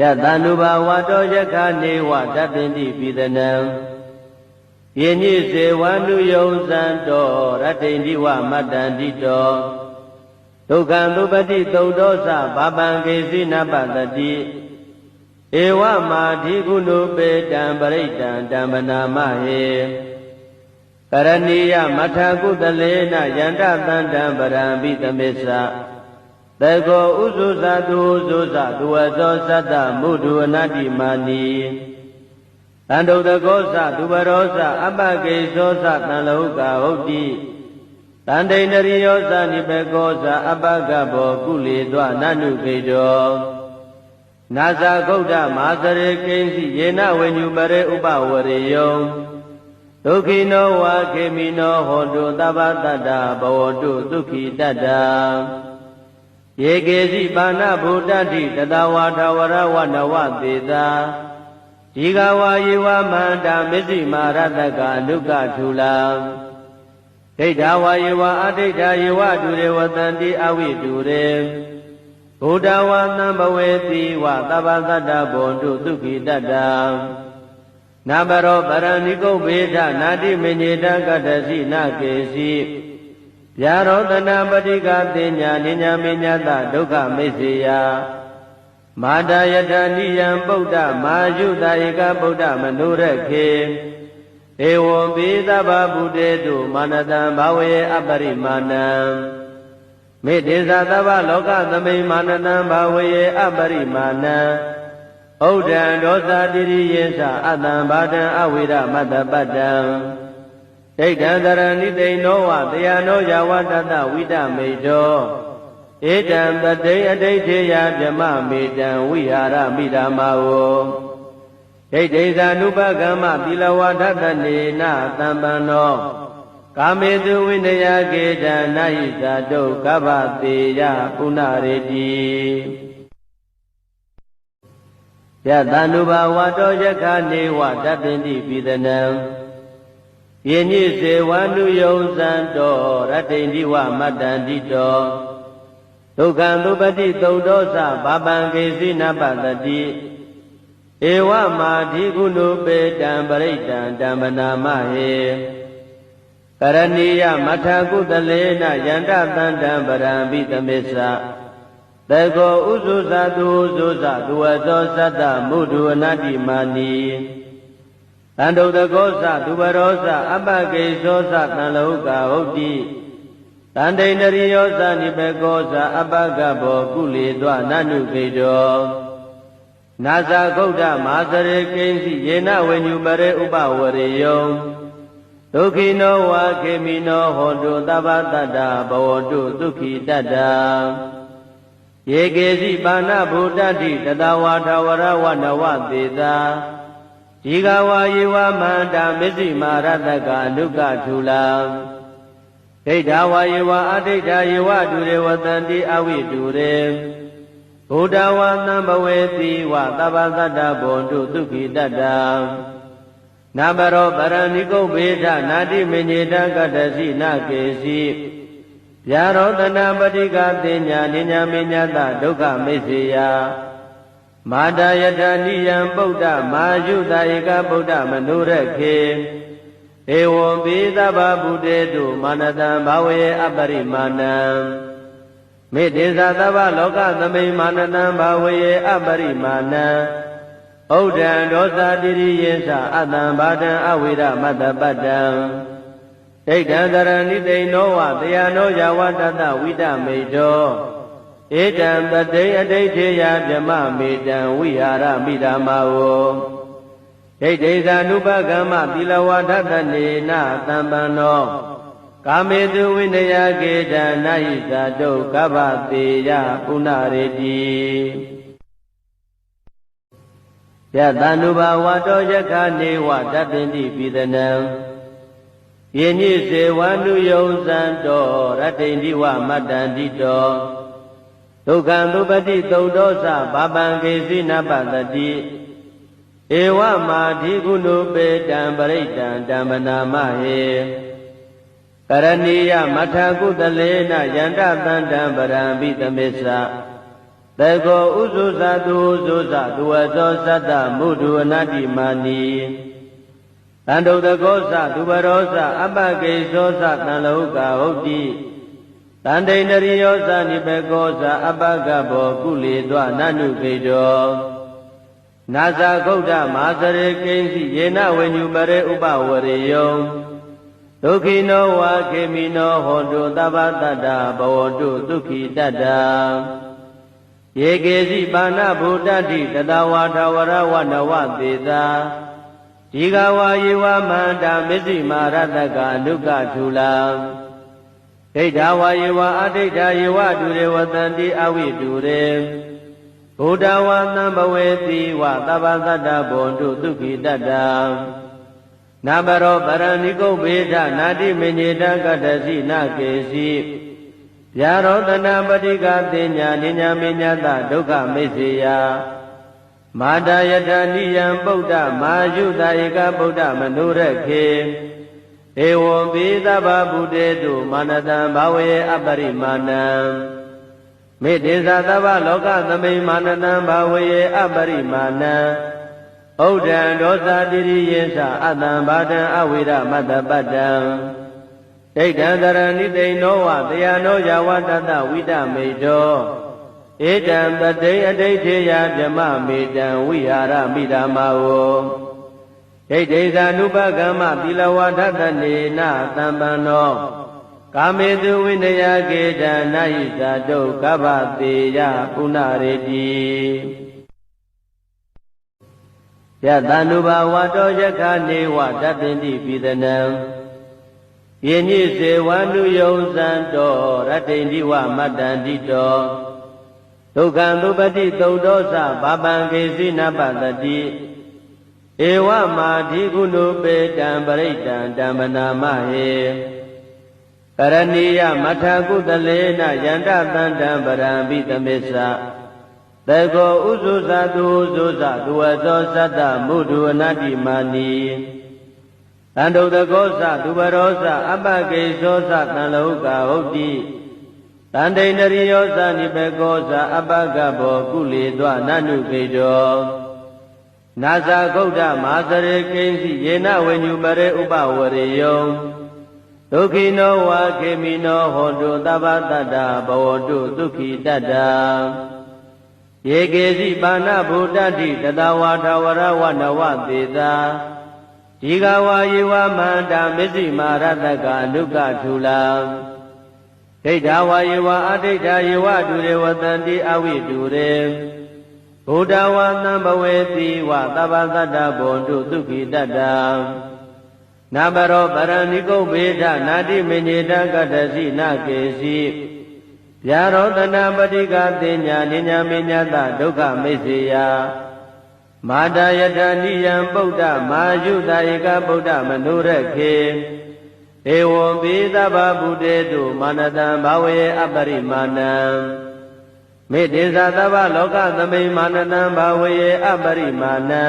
ယတန္တုဘာဝတောယခနေဝတပ္ပိတိပိသနံယင်းညိစေဝန္တုယုံဇံတောရတ္တိန္ဒီဝမတ္တန္တိတောဒုက္ခံသုပတိသုတ်တောသဘာပံကေစီနပတတိဧဝမာဓိကုဏုပေတံပရိတံဓမ္မနာမဟေကရဏီယမထကုတလေနယန္တတန္တံပရံပိသမစ္ဆ တေကောဥဇုဇတုဥဇုဇသူဝသောသတ္တမုဒုအနတ္တိမာနီတန္တုတကောသသူဘရောသအပကေသောသတံလောကဟုတ်တိတန္တိန္ဒရိယောသနိဘေကောသအပကဘောကုလေသောနနုကေတောနာဇာဂௌဒမာသရေကိဉ္စီယေနဝိညုပရေဥပဝရေယောဒုက္ခိနောဝါခေမိနောဟောတုသဗ္ဗတတ္တဘဝတုဒုက္ခိတတ္တ ယေကေစီပါဏဗုဒ္ဓတိတတဝါထဝရဝနဝသေသာဒီဃဝါယေဝမန္တာမစ္စည်းမာရတကအနုကထူလာဒိဋ္ဌဝါယေဝအဋိဋ္ဌယေဝဒုရေဝတန္တိအဝိတုရေဘုဒ္ဓဝါသံဘဝေတိဝသဗ္ဗသတ္တဘွန်တုဒုက္ခိတတ္တနာဘရောပရဏိကုဗေဒနာတိမညေတကတ္တစီနာကေစီ ဗျာရောတနာပတိကတိညာနိညာမညတဒုက္ခမိစ္ဆေယမာတာယတနိယံပုဒ္ဓမာယုတာဧကဗုဒ္ဓမနုရခေဧဝံပိသဗ္ဗဗုတေတုမာနတံဘာဝေအပရိမာဏံမေတ္တေသသဗ္ဗလောကသမိမာနတံဘာဝေအပရိမာဏံဩဒံဒောသတိရိယေသအတံဘာတံအဝိရမတ္တပတ္တံ ဒိဋ္ဌံတရဏိသိနောဝတရားနောယဝတတဝိတမေတောဧတံတတိအဋိဋ္ဌေယဗြမမေတံဝိဟာရမိဓမ္မာဝဒိဋ္ဌိသာနုပကမ္မသီလဝါဒတနေနသံပန္နောကာမေတုဝိနယကေတနာဟိသတုကဗ္ဗတေယပုဏ္ဏရေတိယတန္တုဘာဝတောယခနေဝတပ္ပိတိပိသနံ ယေညိစေဝန္တုယုံဇံတောရတ္တိန္ဒီဝမတ္တန္တိတောဒုက္ခံသုပတိသုတ်တောသဘာပံကေစီနပတတိဧဝမာဓိကုဏုပေတံပရိတံဓမ္မနာမဟေကရဏီယမထကုတလေနယန္တတန္တံပရံပိသမစ္ဆတေကောဥဇုဇသူဥဇုဇသူဝသောသတ္တမုဒုအနတ္တိမာနီ တန္တုတကောသသူဘရောသအပကေသောသတံလောကဟုတ်တိတန္တိန္ဒရိယောသနိဘေကောသအပကဘောကုလေသောနနုကေတောနာဇာဂௌဒမာသရေကိဉ္စီယေနဝိညုပရေဥပဝရေယောဒုက္ခိနောဝါခေမိနောဟောတုသဗ္ဗတတ္တဘဝတုဒုက္ခိတတ္တယေကေစီပါဏဗုဒ္ဓတိတတဝါထဝရဝနဝသေသာ ဒီဃဝါယေဝမန္တာမစ္စည်းမာရတကအနုကထူလာဒိဋ္ဌဝါယေဝအဋိဋ္ဌယေဝဒုရေဝတန္တိအဝိတုရေဘုဒ္ဓဝါသံဘဝေတိဝသဗ္ဗသတ္တဘွန်တုဒုက္ခိတတ္တနာဘရောပရဏိကုဗေဒနာတိမညေတကတ္တစီနာကေစီဗျာရောတနာပတိကတိညာနိညာမညတဒုက္ခမိစ္ဆေယ မာတာယတနိယံပုဒ္ဓမာယုတာဧကဗုဒ္ဓမနုရခေဧဝံပိသဗ္ဗဗုတေတုမာနတံဘာဝေအပရိမာဏံမေတ္တေသသဗ္ဗလောကသမိမာနတံဘာဝေအပရိမာဏံဩဒံဒောသတိရိယေသအတံဘာတံအဝိရမတ္တပတ္တံဒိဋ္ဌံတရဏိသိနောဝတရားနောယဝတတဝိတမေတော ဧတံတတိအဋိဋ္ဌေယဗြမမေတံဝိဟာရမိဓမ္မာဝဒိဋ္ဌိသာနုပကမ္မသီလဝါဒတနေနသံပန္နောကာမေတုဝိနယကေတနာဟိသတုကဗ္ဗတေယပုဏ္ဏရေတိယတန္တုဘာဝတောယခနေဝတပ္ပိတိပိသနံယေညိစေဝန္တုယုံဇံတောရတ္တိန္ဒီဝမတ္တန္တိတော ဒုက္ခံသုပတိသုတ်တောသဘာပံကေစီနပတတိဧဝမာဓိကုဏုပေတံပရိတံဓမ္မနာမဟေကရဏီယမထကုတလေနယန္တတန္တံပရံပိသမစ္ဆတေကောဥစုဇသူဥစုဇသူဝသောသတ္တမုဒုအနတ္တိမာနီတန္တုတကောသသူဘရောသအပကေသောသတံလောကဟုတ်တိ တန္တိန္ဒရိယောသနိဘေကောသအပကဘောကုလေသောနနုကေတောနာဇာဂௌဒမာသရေကိဉ္စီယေနဝိညုပရေဥပဝရေယောဒုက္ခိနောဝါခေမိနောဟောတုသဗ္ဗတတ္တဘဝတုဒုက္ခိတတ္တယေကေစီပါဏဗုဒ္ဓတိတတဝါထဝရဝနဝသေသာဒီဃဝါယေဝမန္တာမစ္စည်းမာရတကအနုကထူလာ ဒိဋ္ဌဝါယေဝအဋိဋ္ဌယေဝဒုရေဝတန္တိအဝိဒုရေဘုဒ္ဓဝါသံဘဝေတိဝသဗ္ဗသတ္တဘွန်တုဒုက္ခိတတ္တနာဘရောပရဏိကုဗေဒနာတိမညေတကတ္တစီနကေစီဗျာရောတနာပတိကတင်ညာနိညာမညတဒုက္ခမိစေယမာတာယတနိယံပုဒ္ဓမာယုတဧကဗုဒ္ဓမနုရခေ ဧဝံပိသဗ္ဗဗုတေတုမာနတံဘာဝေအပရိမာဏံမေတ္တေသသဗ္ဗလောကသမိမာနတံဘာဝေအပရိမာဏံဩဒံဒောသတိရိယေသအတံဘာတံအဝိရမတ္တပတ္တံဒိဋ္ဌံတရဏိတိန်နောဝတယနောယဝတတဝိတမေတောဧတံပတိအဋိဋ္ဌေယဗြမမေတံဝိဟာရမိဓမ္မာဝ ဒိဋ္ဌိဇာနုပကမ္မသီလဝါဒတနေနသံပန္နောကာမေတုဝိနယကေတနာယိဇာတုကဗ္ဗတေယပုဏ္ဏရေတိယတန္တုဘာဝတောယခနေဝတပ္ပင်တိပိသနံယေညိစေဝန္တုယုံဇံတောရတ္တိန္ဒီဝမတ္တန္တိတောဒုက္ခံသုပတိသုတ်တောသဘာပံကေစီနပတတိ ဧဝမာဓိကုဏုပေတံပရိတံတမ္ပနာမဟေကရဏီယမထာကုတလေနယန္တတန္တံပရံပိသမစ္ဆတေကောဥစုဇသူဥစုဇသူဝသောသတ္တမုဒုအနတ္တိမာနီတန္တုတကောသသူဘရောသအပကေသောသတံလောကဟုတ်တိတန္တိန္ဒရိယောသနိဘေကောသအပကဘောကုလေသောနနုကေတော နာဇာဂௌဒမာသရေကိဉ္စီယေနဝိညုပရေဥပဝရေယောဒုက္ခိနောဝါခေမိနောဟောတုသဗ္ဗတတ္တဘဝတုဒုက္ခိတတ္တယေကေစီပါဏဗုဒ္ဓတိတတဝါထဝရဝနဝသေသာဒီဃဝါယေဝမန္တာမစ္စည်းမာရတကအနုကထူလာဒိဋ္ဌဝါယေဝအဋိဋ္ဌယေဝဒုရေဝတန္တိအဝိဒုရေ ဘုဒ္ဓဝါသံဘဝေတိဝသဗ္ဗသတ္တဘွန်တုဒုက္ခိတတ္တနာဘရောပရဏိကုဗေဒနာတိမညေတကတ္တစီနကေစီဗျာရောတနာပတိကတင်ညာနိညာမညတဒုက္ခမိစေယမာတာယတနိယံပုဒ္ဓမာယုတဧကဗုဒ္ဓမနုရခေဧဝံပိသဗ္ဗဗုတေတုမာနတံဘာဝေအပရိမာဏံ မေတ္တေသသဗ္ဗလောကသမိမာနတံဘာဝေအပရိမာဏံ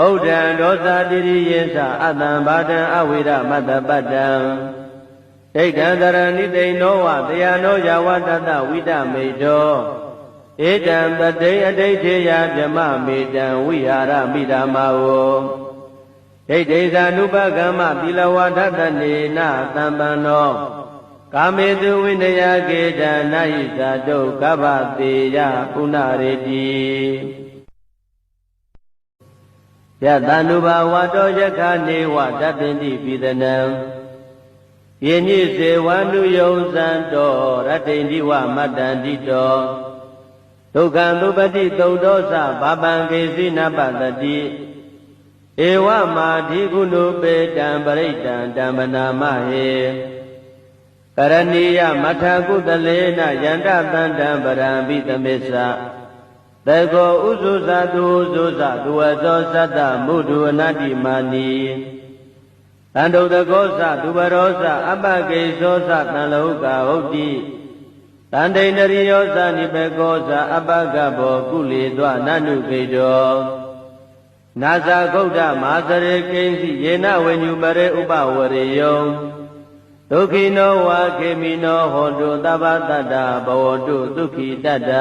ဩဒံဒောသတိရိယေသအတံဘာတံအဝိရမတ္တပတ္တံဒိဋ္ဌံတရဏိတိန်နောဝတယနောယဝတတဝိတမေတောဧတံပတိအဋိဋ္ဌေယဗြမမေတံဝိဟာရမိဓမ္မာဝဒိဋ္ဌိဇာနုပကမ္မသီလဝါဒတနေနသံပန္နော ကာမေတုဝိနယကေတနာယိဇာတုကဗ္ဗတေယပုဏ္ဏရေတိယတန္တုဘာဝတောယခနေဝတပ္ပင်တိပိသနံယေညိစေဝန္တုယုံဇံတောရတ္တိန္ဒီဝမတ္တန္တိတောဒုက္ခံသုပတိသုတ်တောသဘာပံကေစီနပတတိဧဝမာဓိကုဏုပေတံပရိတံတမ္ပနာမဟေ ကရဏီယမထာကုတလေနယန္တတန္တံပရံပိသမစ္ဆတေကောဥစုဇသူဥစုဇသူဝသောသတ္တမုဒုအနတ္တိမာနီတန္တုတကောသသူဘရောသအပကေသောသတံလောကဟုတ်တိတန္တိန္ဒရိယောသနိဘေကောသအပကဘောကုလေသောနနုကေတောနာဇာဂௌဒမာသရေကိဉ္စီယေနဝိညုပရေဥပဝရေယော ဒဒုက္ခိနောဝါခေမိနောဟောတုသဗ္ဗတတ္တဘဝတုဒုက္ခိတတ္တ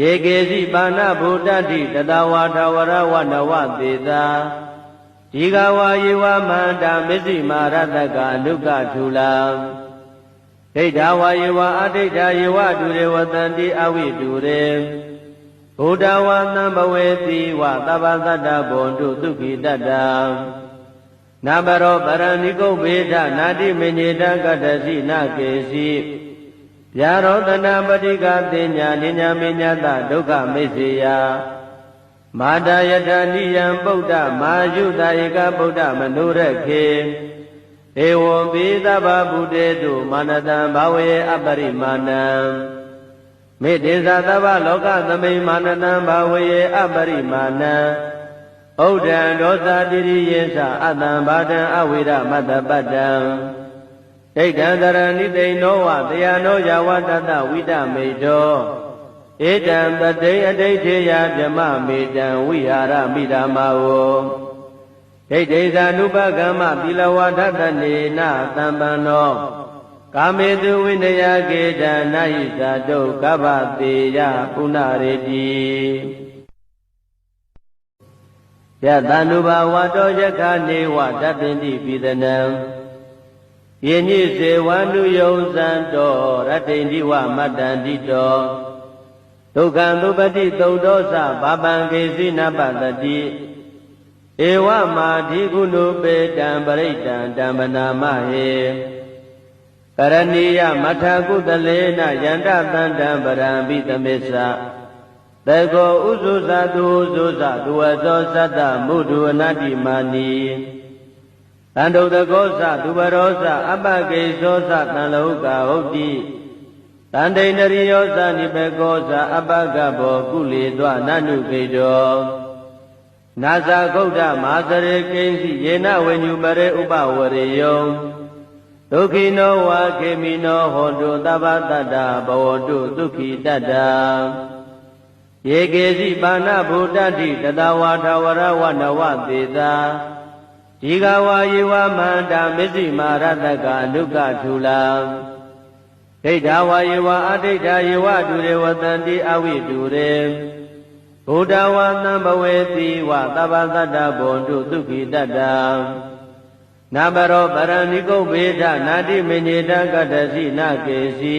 ယေကေစီပါဏဗုဒ္ဓတိတတဝါထဝရဝနဝသေသာဒီဃဝါယေဝမန္တာမစ္စည်းမာရတကအနုကထူလာဒိဋ္ဌဝါယေဝအဋိဋ္ဌယေဝဒုရေဝတန္တိအဝိဒုရေဘုဒ္ဓဝါသံဘဝေတိဝသဗ္ဗသတ္တဘွန်တုဒုက္ခိတတ္တ နာဘရောပရဏိကုတ်ဘေဒနာတိမညေတကတ္တစီနကေစီဗျာရောတနာပတိကတင်ညာနိညာမညတဒုက္ခမိစ္ဆေယမာတာယထာနိယံပုဒ္ဓမာယုတဧကဗုဒ္ဓမနုရခေဧဝံပိသဗ္ဗဗုတေတုမာနတံဘာဝေအပရိမာဏံမေတ္တေသသဗ္ဗလောကသမိမာနတံဘာဝေအပရိမာဏံ ဩဒံဒောသတိရိယေသအတံဘာတံအဝိရမတ္တပတ္တံဒိဋ္ဌံတရဏိသိဏောဝတယနောယဝတတဝိတမေတောဧတံတတိအဋိဋ္ဌေယဗြမမေတံဝိဟာရမိဓမ္မာဝဒိဋ္ဌိသာနုပကမ္မသီလဝါဒတနေနသံပန္နောကာမေတုဝိနယကေတံနာဟိသာတုကဗ္ဗတေယပုဏ္ဏရေတိ ယတန္တုဘာဝတောယခနေဝတပ္ပိတိပိသနံယေညိစေဝန္တုယုံဇံတောရတ္တိန္ဒီဝမတ္တန္တိတောဒုက္ခံသုပတိသုတ်သောသဘာပံကေစီနပတတိဧဝမာဓိကုဏုပေတံပရိတံတံပနာမဟေကရဏီယမထာကုတလေနယန္တတန္တံပရံပိသမစ္ဆ သကောဥစုသသူဥစုသသူဝသောသတ္တမုဒုအနတ္တိမာနီတန္တုတကောသသူဘရောသအပကေသောသတန်လောကဟုတ်တိတန္တိန္ဒရိယောသနိပကောသအပကဘောကုလေသောနနုကေတောနာဇာဂုတ်တမာစရေကိဉ္စီယေနဝေညုပရေဥပဝရေယောဒုက္ခိနောဝါခေမိနောဟောတုသဗ္ဗတတ္တဘဝတုဒုက္ခိတတ္တ ယေကေစီပါဏဗုဒ္ဓတိတတဝါထဝရဝနဝသေသာဒီဃဝါယေဝမန္တာမစ္စည်းမာရတကအနုကထူလာဒိဋ္ဌဝါယေဝအဋိဋ္ဌယေဝဒုရေဝတန္တိအဝိဒုရေဘုဒ္ဓဝါသံဘဝေတိဝသဗ္ဗသတ္တဘွန်တုဒုက္ခိတတ္တနာဘရောပရဏိကုတ်ဘေဒနာတိမညေတကတ္တစီနကေစီ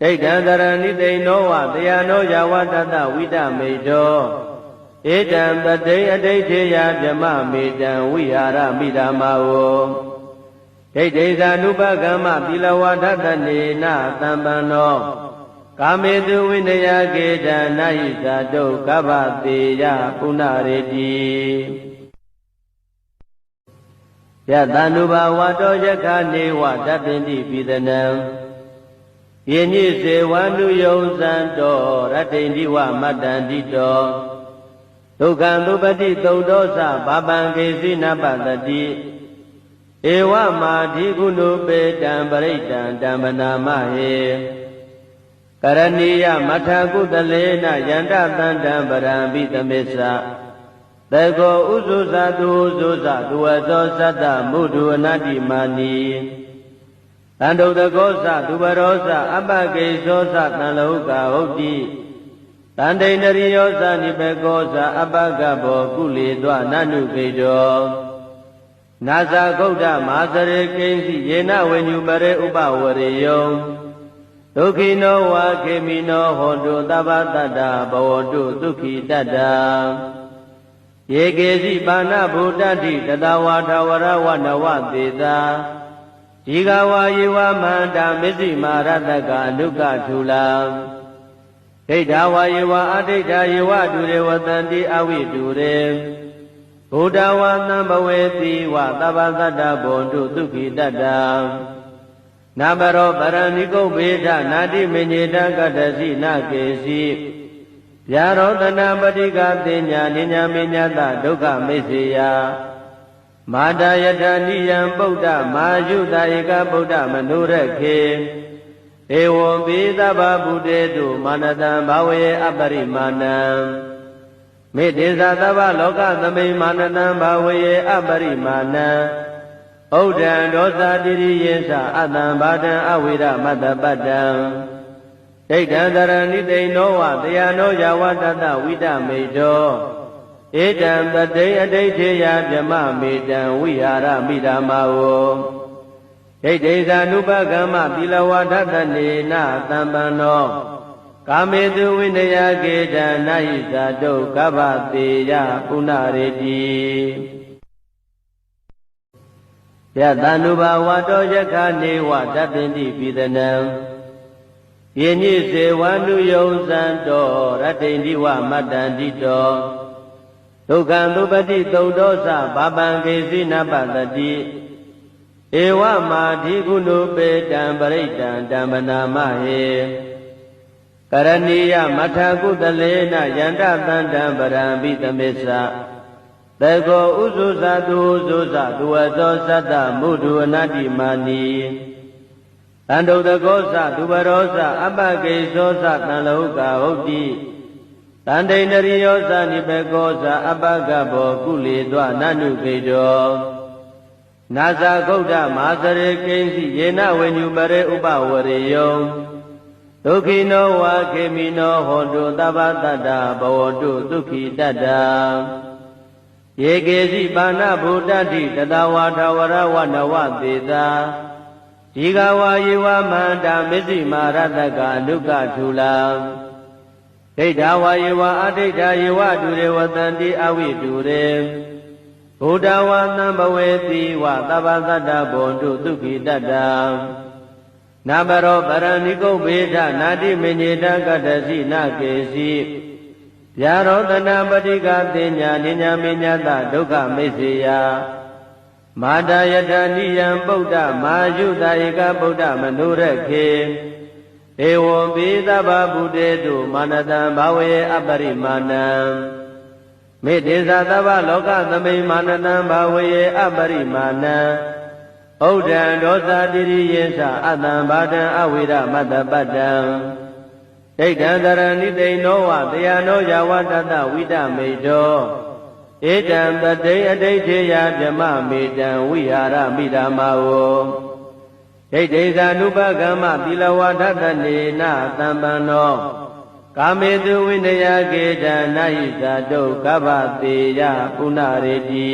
ဒိဋ္ဌံတရဏိသိဏောဝတယနောယဝတတဝိတမေတောဧတံတတိအဋိဋ္ဌေယဗြမမေတံဝိဟာရမိဓမ္မာဝဒိဋ္ဌိသာနုပကမ္မသီလဝါဒတနေနသံပန္နောကာမေတုဝိနယကေတံနာဟိသာတုကဗ္ဗတေယပုဏ္ဏရေတိယတန္တုဘာဝတောယခနေဝတပ္ပိတိပိသနံ ယေညိစေဝန္တုယုံဇံတောရတ္တိန္ဒီဝမတ္တန္တိတောဒုက္ခံသုပတိသုတ်သောသဘာပံကေစီနပတတိဧဝမာဓိကုဏုပေတံပရိတံတမ္ပနာမဟေကရဏီယမထာကုတလေနယန္တတန္တံပရံပိသမစ္ဆသကောဥစုသသူဥစုသသူဝသောသတ္တမုဒုအနတ္တိမာနီ တန္တုတကောသသူဘရောသအပကေသောသတန်လောကဟုတ်တိတန္တိန္ဒရိယောသနိပကောသအပကဘောကုလေသောနနုကေတောနာဇာဂုတ်တမာစရေကိဉ္စီယေနဝေညုပရေဥပဝရေယောဒုက္ခိနောဝါခေမိနောဟောတုသဗ္ဗတတ္တဘဝတုဒုက္ခိတတ္တယေကေစီပါဏဗုဒ္ဓတိတတဝါထဝရဝနဝသေသာ ဒီဃဝါယေဝမန္တာမစ္စည်းမာရတကအနုကထူလာဒိဋ္ဌဝါယေဝအဋိဋ္ဌယေဝဒုရေဝတန္တိအဝိဒုရေဘုဒ္ဓဝါသံဘဝေတိဝသဗ္ဗသတ္တဘွန်တုဒုက္ခိတတ္တနာမရောပရဏိကုတ်ဘေဒနာတိမညေတကတ္တစီနာကေစီဗျာရောတနာပတိကတင်ညာနိညာမညတဒုက္ခမိစ္ဆေယ မာတာယထာနိယံပုဒ္ဓမာယုတာဧကဗုဒ္ဓမနုရခေဧဝံပိသဗ္ဗဗုတေတုမာနတံဘာဝေအပရိမာဏံမေတ္တေသသဗ္ဗလောကသမိမာနတံဘာဝေအပရိမာဏံဩဒံဒောသတိရိယေသအတံဘာတံအဝိရမတ္တပတ္တံဒိဋ္ဌံတရဏိတိန်နောဝတရားနောယဝတတဝိတမေတော ဧတံပတိအဋိဋ္ဌေယဗြမမေတံဝိဟာရမိဓမ္မာဝဒိဋ္ဌိဇာနုပကမ္မသီလဝါဒတနေနသံပန္နောကာမေတုဝိနယကေတံနာဟိဇာတုကဗ္ဗတေယပုဏ္ဏရေတိယတန္နုဘာဝတောယခနေဝတတ္တိပိသနံယင်းညိစေဝန္နုယုံစံတော်ရတ္တိန္ဒီဝမတ္တန္တိတော် ဒုက္ခံသုပတိသုတ်တော်စဘာပံကေစီနပတတိဧဝမာဓိကုဏုပေတံပရိတံတမ္ပနာမဟေကရဏီယမထကုတလေနယန္တတန္တံပရံဘိသမစ္ဆသေကောဥဇုဇသူဥဇုဇသူဝသောသတ္တမုဒုအနတ္တိမာနီတန္တုတကောသသူဘရောသအပကေသောသတန်လောကဟုတ်တိ တန္တိန္ဒရိယောသနိဘေကောသအပကဘောကုလေသောနနုကေတောနာဇာဂௌဒမာသရေကိဉ္စီယေနဝိညုပရေဥပဝရေယောဒုက္ခိနောဝါခေမိနောဟောတုသဗ္ဗတတ္တဘဝတုဒုက္ခိတတ္တယေကေစီပါဏဗုဒ္ဓတိတတဝါထဝရဝနဝသေတာဒီဃဝါယေဝမန္တာမစ္စည်းမာရတကအနုကထူလာ ဒိဋ္ဌဝါယေဝအဋိဋ္ဌယေဝတူရေဝတန္တိအဝိတူရေဘုဒ္ဓဝါသံဘဝေတိဝသဗ္ဗသတ္တဘွန်တုဒုက္ခိတတ္တနာမရောပရဏိကုတ်ဘေဒနာတိမညေတကတ္တစီနာကေစီဗျာရောတနာပတိကတင်ညာနိညာမညတဒုက္ခမိစ္ဆေယမာတာယထာနိယံပုဒ္ဓမာယုတာဧကဗုဒ္ဓမနုရခေ ဧဝံပိသဗ္ဗဗုတေတုမာနတံဘာဝေအပရိမာဏံမေတ္တေသသဗ္ဗလောကသမိမာနတံဘာဝေအပရိမာဏံဩဒံဒောသတိရိယေသအတံဘာတံအဝိရမတ္တပတ္တံဒိဋ္ဌံတရဏိတိန်နောဝတရားနောယဝတတဝိတမေတောဧတံပတိအဋိဋ္ဌေယဗြမမေတံဝိဟာရမိဓမ္မာဝ ဒိဋ္ဌိဇာနုပကမ္မသီလဝါဒတနေနသံပန္နောကာမေတုဝိနယကေတံနာဟိဇာတုကဗ္ဗတေယပုဏ္ဏရေတိ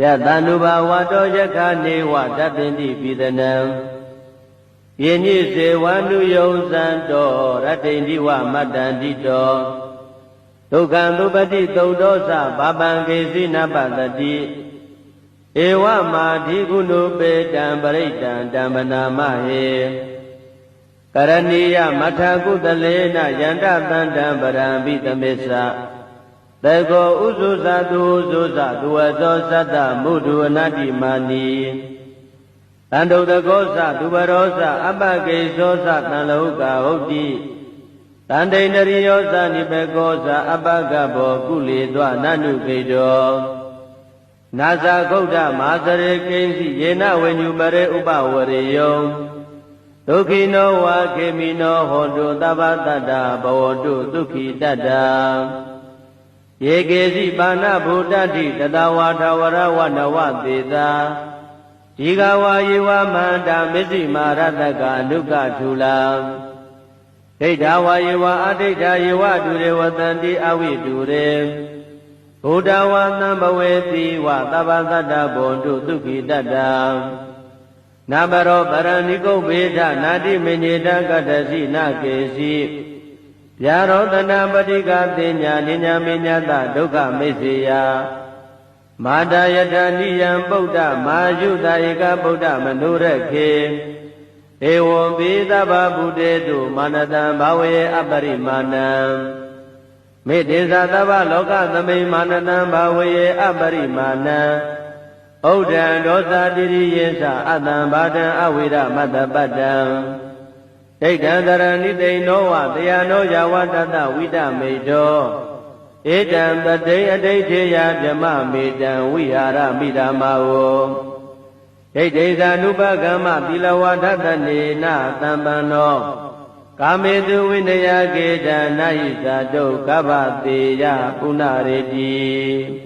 ယတန္နုဘာဝတောယခနေဝတတ္တိပိသနံယင်းညိစေဝန္နုယုံစံတော်ရတ္တိန္ဒီဝမတ္တန္တိတော်ဒုက္ခံသုပတိသုတ်တော်စဘာပံကေစီနပတတိ ဧဝမာဓိကုဏုပေတံပရိတံတမ္ပနာမဟေကရဏီယမထကုတလေနယန္တတန္တံပရံဘိသမစ္ဆသေကောဥဇုဇသူဥဇုဇသူဝသောသတ္တမုဒုအနတ္တိမာနီတန္တုတကောသသူဘရောသအပကေသောသတန်လောကဟုတ်တိတန္တိန္ဒရိယောသနိဘေကောသအပကဘောကုလေသောနနုကေတော နာဇာဂௌဒမာသရေကိဉ္စီယေနဝိညုပရေဥပဝရေယောဒုက္ခိနောဝါခေမိနောဟောတုသဗ္ဗတတ္တဘဝတုဒုက္ခိတတ္တယေကေစီပါဏဗုဒ္ဓတိတတဝါထဝရဝနဝသေတာဒီဃဝါယေဝမန္တာမစ္စည်းမာရတကအနုကထူလာဒိဋ္ဌဝါယေဝအဋိဋ္ဌယေဝတူရေဝတန္တိအဝိတူရေ ဘုဒ္ဓဝါသံဘဝေတိဝသဗ္ဗသတ္တဘွန်တုဒုက္ခိတတ္တနာမရောပရဏိကုတ်ဘေဒနာတိမညေတကတ္တစီနာကေစီဗျာရောတနာပတိကတင်ညာနိညာမညတဒုက္ခမိစ္ဆေယမာတာယထာနိယံပုဒ္ဓမာယုတာဧကဗုဒ္ဓမနုရခေဧဝံပိသဗ္ဗဗုတေတုမာနတံဘာဝေအပရိမာဏံ မေတ္တေသသဗ္ဗလောကသမိမာနတံဘာဝေအပရိမာဏံဩဩဒံဒောသတိရိယေသအတံဘာဒံအဝိရမတ္တပတ္တံဒိဋ္ဌံတရဏိသိဏောဝတယနောယဝတတဝိတမေတောဧတံတတိအဋိဋ္ဌေယဓမ္မမေတံဝိဟာရမိဓမ္မာဝဒိဋ္ဌိသာနုပကမ္မသီလဝါဒတနေနသံပန္နော ကာမေတုဝိနယကေတနာဟိသာဒုက္ခဗတေယပုဏ္ဏရေတိ